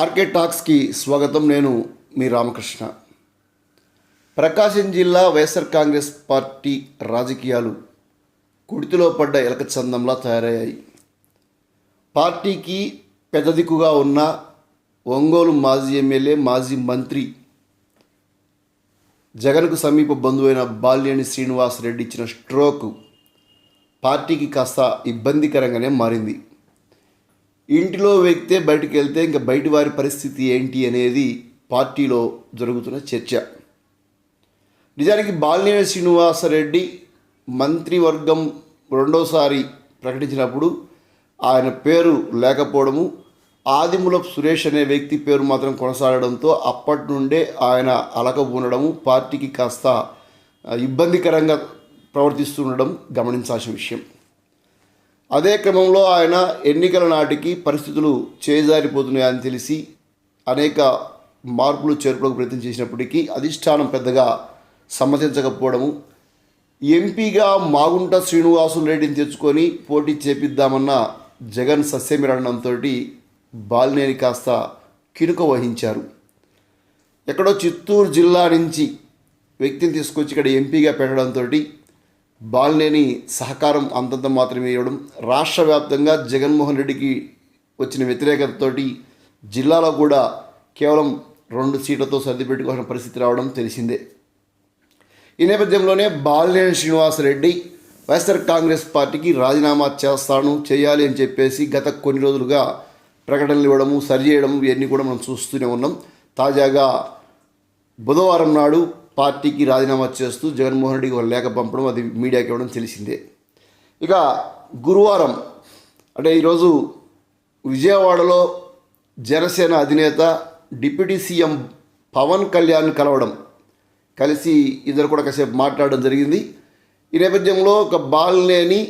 RK టాక్స్కి స్వాగతం. నేను మీ రామకృష్ణ. ప్రకాశం జిల్లా వైఎస్ఆర్ కాంగ్రెస్ పార్టీ రాజకీయాలు కుడితిలో పడ్డ ఎలక చందంలా తయారయ్యాయి. పార్టీకి పెద్ద దిక్కుగా ఉన్న ఒంగోలు మాజీ ఎమ్మెల్యే మాజీ మంత్రి జగన్కు సమీప బంధువైన బాల్యని శ్రీనివాస్ రెడ్డి ఇచ్చిన స్ట్రోక్ పార్టీకి కాస్త ఇబ్బందికరంగానే మారింది. ఇంటిలో వ్యక్తే బయటికి వెళ్తే ఇంకా బయటి వారి పరిస్థితి ఏంటి అనేది పార్టీలో జరుగుతున్న చర్చ. నిజానికి బాలినేని శ్రీనివాసరెడ్డి మంత్రివర్గం రెండోసారి ప్రకటించినప్పుడు ఆయన పేరు లేకపోవడము ఆదిమూలపు సురేష్ అనే వ్యక్తి పేరు మాత్రం కొనసాగడంతో అప్పటి నుండే ఆయన అలకబూనడము పార్టీకి కాస్త ఇబ్బందికరంగా ప్రవర్తిస్తుండడం గమనించాల్సిన విషయం. అదే క్రమంలో ఆయన ఎన్నికల నాటికి పరిస్థితులు చేజారిపోతున్నాయని తెలిసి అనేక మార్పులు చేర్పులకు ప్రయత్నం చేసినప్పటికీ అధిష్టానం పెద్దగా సమ్మతించకపోవడము. ఎంపీగా మాగుంట శ్రీనివాసులు రెడ్డిని తెచ్చుకొని పోటీ చేపిద్దామన్న జగన్ సస్యమిరణంతో బాలినేని కాస్త కినుక వహించారు. ఎక్కడో చిత్తూరు జిల్లా నుంచి వ్యక్తిని తీసుకొచ్చి ఇక్కడ ఎంపీగా పెట్టడంతో బాలినేని సహకారం అంతంత మాత్రమే ఇవ్వడం రాష్ట్ర వ్యాప్తంగా జగన్మోహన్ రెడ్డికి వచ్చిన వ్యతిరేకతతోటి జిల్లాలో కూడా కేవలం రెండు సీట్లతో సర్దిపెట్టుకోవాల్సిన పరిస్థితి రావడం తెలిసిందే. ఈ నేపథ్యంలోనే బాలినేని శ్రీనివాసరెడ్డి వైఎస్ఆర్ కాంగ్రెస్ పార్టీకి రాజీనామా చేస్తాను చేయాలి అని చెప్పేసి గత కొన్ని రోజులుగా ప్రకటనలు ఇవ్వడము సరి చేయడం ఇవన్నీ కూడా మనం చూస్తూనే ఉన్నాం. తాజాగా బుధవారం నాడు పార్టీకి రాజీనామా చేస్తూ జగన్మోహన్ రెడ్డికి ఒక లేఖ పంపడం అది మీడియాకి ఇవ్వడం తెలిసిందే. ఇక గురువారం అంటే ఈరోజు విజయవాడలో జనసేన అధినేత డిప్యూటీ సీఎం పవన్ కళ్యాణ్ కలవడం. కలిసి ఇద్దరు కూడా కాసేపు మాట్లాడడం జరిగింది. ఈ నేపథ్యంలో ఒక బాలనేని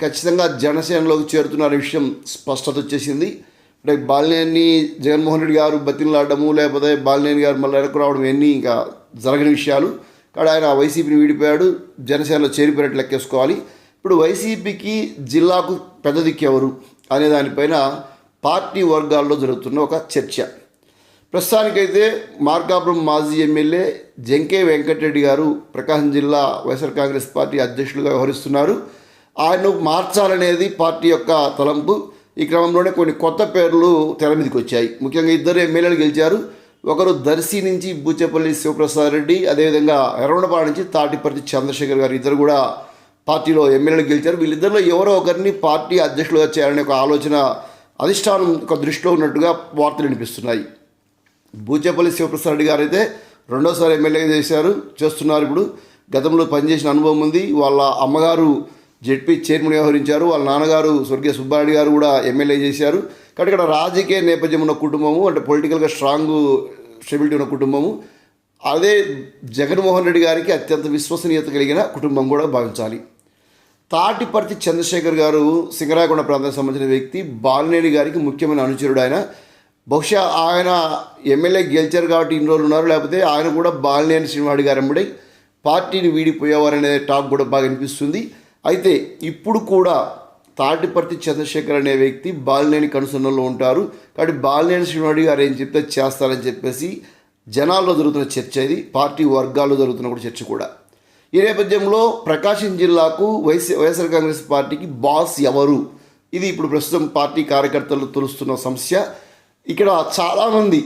ఖచ్చితంగా జనసేనలోకి చేరుతున్న విషయం స్పష్టత వచ్చేసింది. అంటే బాలినేని జగన్మోహన్ రెడ్డి గారు బతిలాడము లేకపోతే బాలినేని గారు మళ్ళీ వెనక్కు రావడం ఇవన్నీ ఇంకా జరగని విషయాలు. కాడ ఆయన వైసీపీని వీడిపోయాడు జనసేనలో చేరిపోయినట్లు లెక్కేసుకోవాలి. ఇప్పుడు వైసీపీకి జిల్లాకు పెద్ద దిక్కెవరు అనే దానిపైన పార్టీ వర్గాల్లో జరుగుతున్న ఒక చర్చ. ప్రస్తుతానికైతే మార్కాపురం మాజీ ఎమ్మెల్యే జంకే వెంకటరెడ్డి గారు ప్రకాశం జిల్లా వైఎస్ఆర్ కాంగ్రెస్ పార్టీ అధ్యక్షులుగా వ్యవహరిస్తున్నారు. ఆయన్ను మార్చాలనేది పార్టీ యొక్క తలంపు. ఈ క్రమంలోనే కొన్ని కొత్త పేర్లు తెర మీదకి వచ్చాయి. ముఖ్యంగా ఇద్దరు ఎమ్మెల్యేలు గెలిచారు. ఒకరు దర్శి నుంచి బూచేపల్లి శివప్రసాద్ రెడ్డి అదేవిధంగా ఎర్రగొండపాడు నుంచి తాటిపర్తి చంద్రశేఖర్ గారు ఇద్దరు కూడా పార్టీలో ఎమ్మెల్యేలు గెలిచారు. వీళ్ళిద్దరిలో ఎవరో ఒకరిని పార్టీ అధ్యక్షులుగా చేయాలనే ఒక ఆలోచన అధిష్టానం ఒక దృష్టిలో ఉన్నట్టుగా వార్తలు వినిపిస్తున్నాయి. బూచేపల్లి శివప్రసాద్ రెడ్డి గారు అయితే రెండోసారి ఎమ్మెల్యేగా చేశారు. చేస్తున్నారు ఇప్పుడు. గతంలో పనిచేసిన అనుభవం ఉంది. వాళ్ళ అమ్మగారు జెడ్పీ చైర్మన్ వ్యవహరించారు. వాళ్ళ నాన్నగారు స్వర్గీయ సుబ్బారెడ్డి గారు కూడా ఎమ్మెల్యే చేశారు. కాబట్టి ఇక్కడ రాజకీయ నేపథ్యం ఉన్న కుటుంబము అంటే పొలిటికల్గా స్ట్రాంగ్ స్టెబిలిటీ ఉన్న కుటుంబము అదే జగన్మోహన్ రెడ్డి గారికి అత్యంత విశ్వసనీయత కలిగిన కుటుంబం కూడా భావించాలి. తాటిపర్తి చంద్రశేఖర్ గారు సింగరాయకొండ ప్రాంతానికి సంబంధించిన వ్యక్తి బాలినేని గారికి ముఖ్యమైన అనుచరుడు ఆయన. బహుశా ఆయన ఎమ్మెల్యే గెలిచారు కాబట్టి ఇన్ని రోజులు ఉన్నారు. లేకపోతే ఆయన కూడా బాలినేని శ్రీనివాడి గారు పార్టీని వీడిపోయేవారనే టాక్ కూడా బాగా అనిపిస్తుంది అయితే ఇప్పుడు కూడా తాటిపర్తి చంద్రశేఖర్ అనే వ్యక్తి బాలినేని కనుసన్నలో ఉంటారు. కాబట్టి బాలినేని శ్రీనివాడి గారు ఏం చెప్తే చేస్తారని చెప్పేసి జనాల్లో జరుగుతున్న చర్చ ఇది. పార్టీ వర్గాల్లో జరుగుతున్న కూడా చర్చ కూడా. ఈ నేపథ్యంలో ప్రకాశం జిల్లాకు వైఎస్ వైఎస్ఆర్ కాంగ్రెస్ పార్టీకి బాస్ ఎవరు? ఇది ఇప్పుడు ప్రస్తుతం పార్టీ కార్యకర్తలు తెలుస్తున్న సమస్య. ఇక్కడ చాలామంది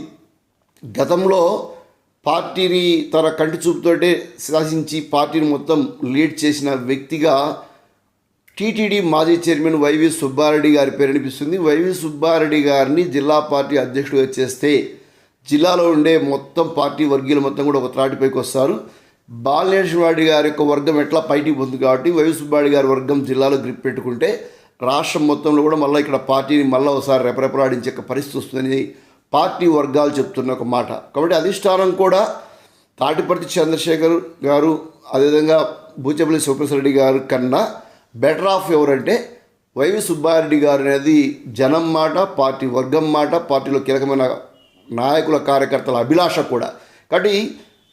గతంలో పార్టీని తన కంటి చూపుతోటే శాసించి పార్టీని మొత్తం లీడ్ చేసిన వ్యక్తిగా టీటీడీ మాజీ చైర్మన్ వైవి సుబ్బారెడ్డి గారి పేరు అనిపిస్తుంది వైవి సుబ్బారెడ్డి గారిని జిల్లా పార్టీ అధ్యక్షుడిగా చేస్తే జిల్లాలో ఉండే మొత్తం పార్టీ వర్గీయులు మొత్తం కూడా ఒక త్రాటిపైకి వస్తారు. బాలనేశ్వరరెడ్డి గారి యొక్క వర్గం ఎట్లా పైకి పొంది కాబట్టి వైవి సుబ్బారెడ్డి గారి వర్గం జిల్లాలో గ్రిప్ పెట్టుకుంటే రాష్ట్రం మొత్తంలో కూడా మళ్ళీ ఇక్కడ పార్టీని మళ్ళీ ఒకసారి రెపరెపలాడించే పరిస్థితి వస్తుందని పార్టీ వర్గాలు చెప్తున్న ఒక మాట. కాబట్టి అధిష్టానం కూడా తాటిపర్తి చంద్రశేఖర్ గారు అదేవిధంగా బూచపల్లి సుప్రసరెడ్డి రెడ్డి గారు కన్నా బెటర్ ఆఫ్ ఎవరంటే వైవి సుబ్బారెడ్డి గారు అనేది జనం మాట పార్టీ వర్గం మాట పార్టీలో కీలకమైన నాయకుల కార్యకర్తల అభిలాష కూడా. కాబట్టి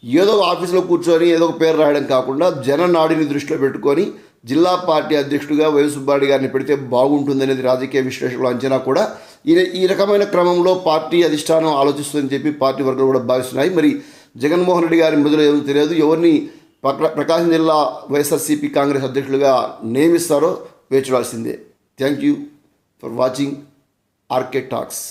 ఏదో ఆఫీసులో కూర్చొని ఏదో ఒక పేరు రాయడం కాకుండా జన నాడిని దృష్టిలో పెట్టుకొని జిల్లా పార్టీ అధ్యక్షుడిగా వైవి సుబ్బారెడ్డి గారిని పెడితే బాగుంటుందనేది రాజకీయ విశ్లేషకుల అంచనా కూడా. ఈ ఈ రకమైన క్రమంలో పార్టీ అధిష్టానం ఆలోచిస్తుందని చెప్పి పార్టీ వర్గాలు కూడా భావిస్తున్నాయి. మరి జగన్మోహన్ రెడ్డి గారి మొదలు ఏమో తెలియదు. ఎవరిని ప్రకాశం జిల్లా వైఎస్ఆర్సీపీ కాంగ్రెస్ అధ్యక్షులుగా నియమిస్తారో వేచి చూడాల్సిందే thank you for watching RK talks